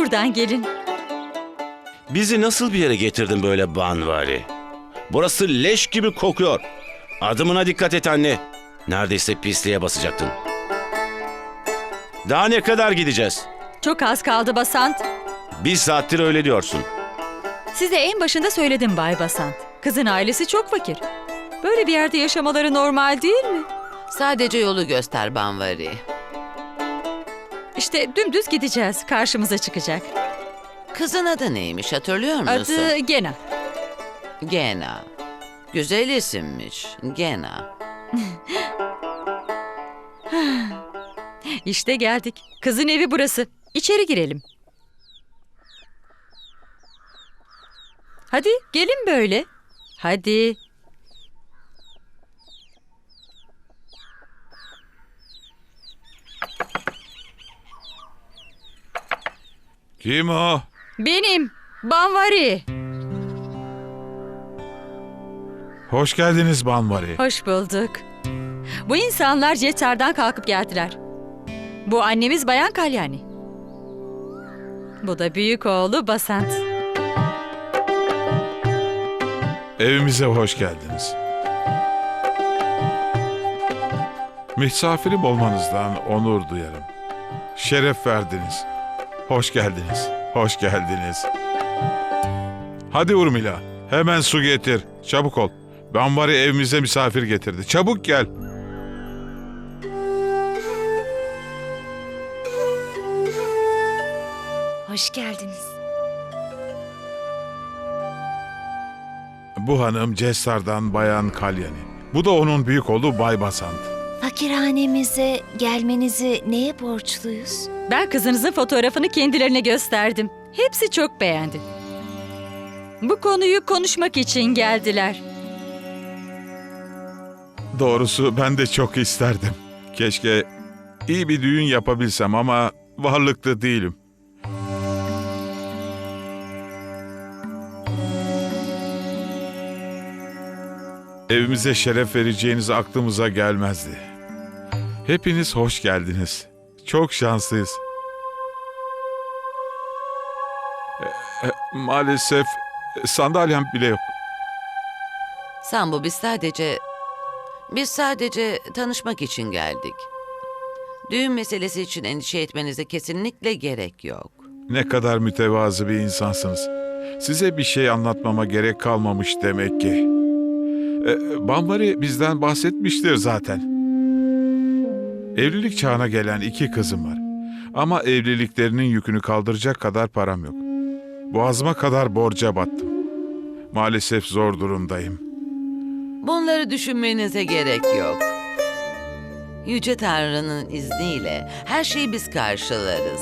buradan gelin. Bizi nasıl bir yere getirdin böyle banvari? Burası leş gibi kokuyor. Adımına dikkat et anne. Neredeyse pisliğe basacaktın. Daha ne kadar gideceğiz? Çok az kaldı Basant. Bir saattir öyle diyorsun. Size en başında söyledim Bay Basant. Kızın ailesi çok fakir. Böyle bir yerde yaşamaları normal değil mi? Sadece yolu göster Banvari. İşte dümdüz gideceğiz. Karşımıza çıkacak. Kızın adı neymiş hatırlıyor musun? Adı Gena. Gena. Güzel isimmiş. Gena. İşte geldik. Kızın evi burası. İçeri girelim. Hadi gelin böyle. Hadi. Kim o? Benim. Banvari. Hoş geldiniz Banvari. Hoş bulduk. Bu insanlar Cetar'dan kalkıp geldiler. Bu annemiz Bayan Kalyani. Bu da büyük oğlu Basant. Evimize hoş geldiniz. Misafirim olmanızdan onur duyarım. Şeref verdiniz. Hoş geldiniz. Hoş geldiniz. Hadi Urmila, hemen su getir. Çabuk ol. Banvari evimize misafir getirdi. Çabuk gel. Hoş geldiniz. Bu hanım Cesar'dan Bayan Kalyani. Bu da onun büyük oğlu Bay Basant. Fakirhanemize gelmenizi neye borçluyuz? Ben kızınızın fotoğrafını kendilerine gösterdim. Hepsi çok beğendi. Bu konuyu konuşmak için geldiler. Doğrusu ben de çok isterdim. Keşke iyi bir düğün yapabilsem ama varlıklı değilim. Evimize şeref vereceğiniz aklımıza gelmezdi. Hepiniz hoş geldiniz. Çok şanslıyız. E, e, maalesef e, sandalyem bile yok. Sen bu biz sadece... Biz sadece tanışmak için geldik. Düğün meselesi için endişe etmenize kesinlikle gerek yok. Ne kadar mütevazı bir insansınız. Size bir şey anlatmama gerek kalmamış demek ki. E, Bambari bizden bahsetmiştir zaten. Evlilik çağına gelen iki kızım var. Ama evliliklerinin yükünü kaldıracak kadar param yok. Boğazıma kadar borca battım. Maalesef zor durumdayım. Bunları düşünmenize gerek yok. Yüce Tanrı'nın izniyle her şeyi biz karşılarız.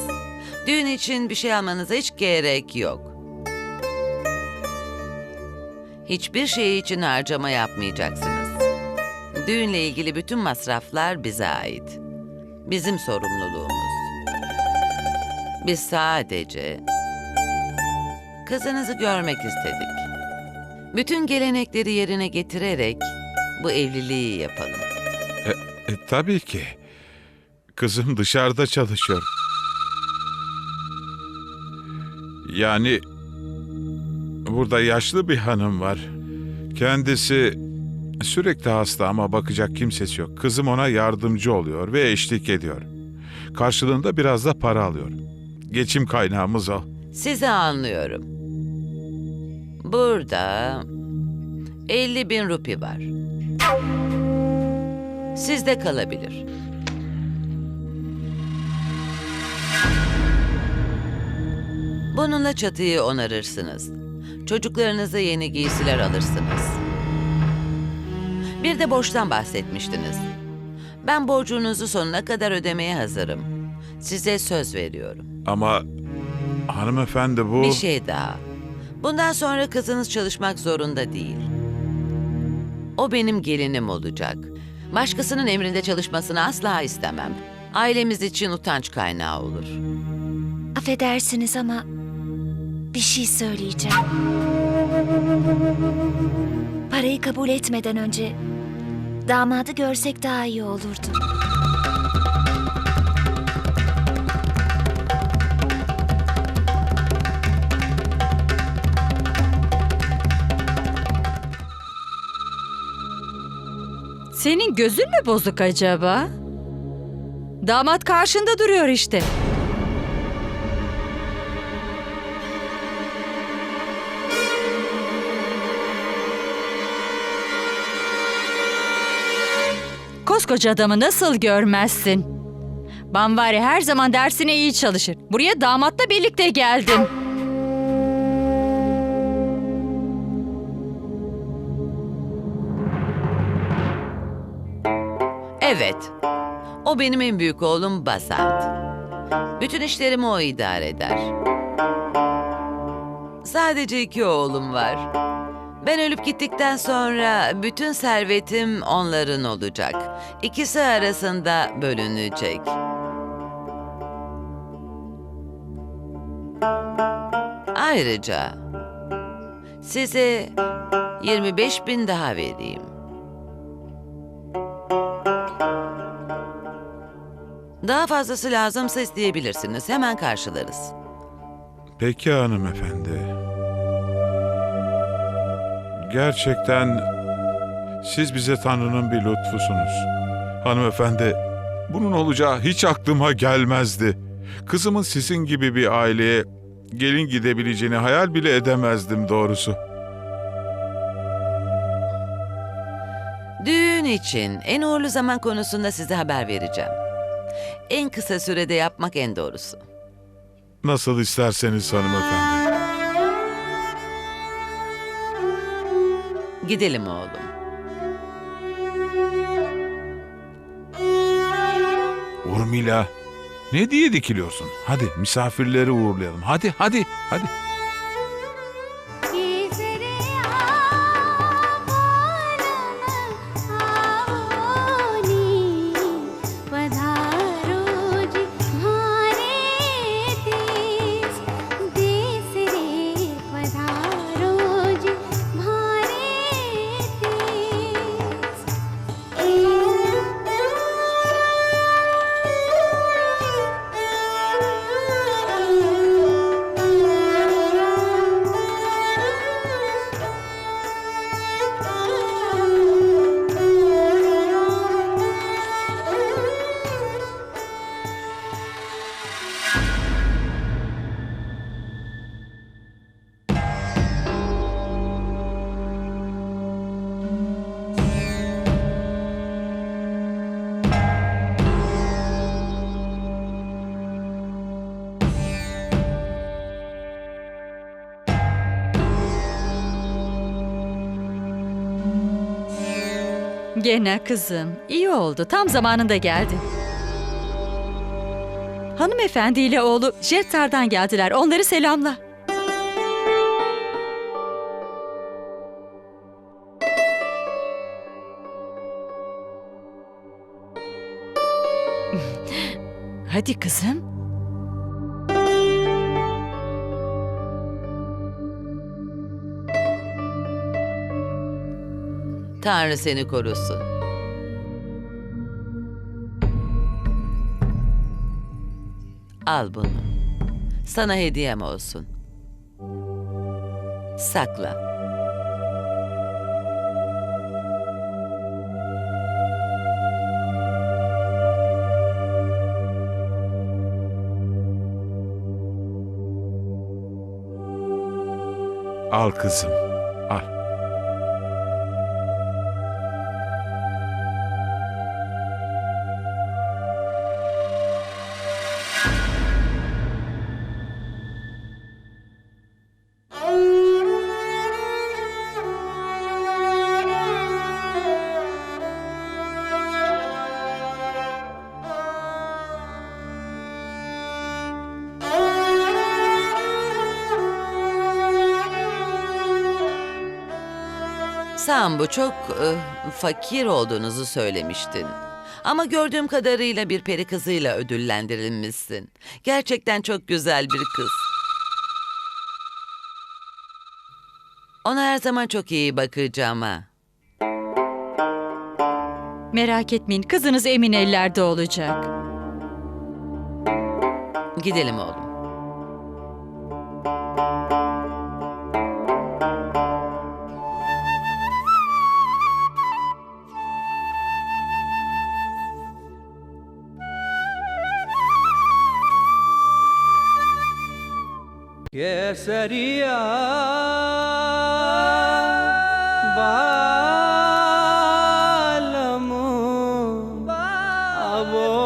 Düğün için bir şey almanıza hiç gerek yok. Hiçbir şey için harcama yapmayacaksınız. Düğünle ilgili bütün masraflar bize ait. Bizim sorumluluğumuz. Biz sadece kızınızı görmek istedik. Bütün gelenekleri yerine getirerek bu evliliği yapalım. E, tabii ki. Kızım dışarıda çalışıyor. Yani burada yaşlı bir hanım var. Kendisi sürekli hasta ama bakacak kimsesi yok. Kızım ona yardımcı oluyor ve eşlik ediyor. Karşılığında biraz da para alıyor. Geçim kaynağımız o. Sizi anlıyorum. Burada 50 bin rupi var. Sizde kalabilir. Bununla çatıyı onarırsınız. Çocuklarınıza yeni giysiler alırsınız. Bir de borçtan bahsetmiştiniz. Ben borcunuzu sonuna kadar ödemeye hazırım. Size söz veriyorum. Ama hanımefendi bu... Bir şey daha. Bundan sonra kızınız çalışmak zorunda değil. O benim gelinim olacak. Başkasının emrinde çalışmasını asla istemem. Ailemiz için utanç kaynağı olur. Affedersiniz ama bir şey söyleyeceğim. Parayı kabul etmeden önce damadı görsek daha iyi olurdu. Senin gözün mü bozuk acaba? Damat karşında duruyor işte. Koskoca adamı nasıl görmezsin? Banvari her zaman dersine iyi çalışır. Buraya damatla birlikte geldim. Evet. O benim en büyük oğlum Basant. Bütün işlerimi o idare eder. Sadece iki oğlum var. Ben ölüp gittikten sonra bütün servetim onların olacak. İkisi arasında bölünecek. Ayrıca size 25 bin daha vereyim. Daha fazlası lazımsa isteyebilirsiniz. Hemen karşılarız. Peki hanımefendi. Gerçekten siz bize Tanrı'nın bir lütfusunuz. Hanımefendi, bunun olacağı hiç aklıma gelmezdi. Kızımın sizin gibi bir aileye gelin gidebileceğini hayal bile edemezdim doğrusu. Düğün için en uğurlu zaman konusunda size haber vereceğim. En kısa sürede yapmak en doğrusu. Nasıl isterseniz hanımefendi. Gidelim oğlum. Urmila, ne diye dikiliyorsun? Hadi misafirleri uğurlayalım. Hadi, hadi, hadi. Gene kızım. iyi oldu. Tam zamanında geldin. Hanımefendi ile oğlu Jettar'dan geldiler. Onları selamla. Hadi kızım. Tanrı seni korusun. Al bunu. Sana hediyem olsun. Sakla. Al kızım, Sen bu çok e, fakir olduğunuzu söylemiştin. Ama gördüğüm kadarıyla bir peri kızıyla ödüllendirilmişsin. Gerçekten çok güzel bir kız. Ona her zaman çok iyi bakacağım ha. Merak etmeyin kızınız emin ellerde olacak. Gidelim oğlum. seria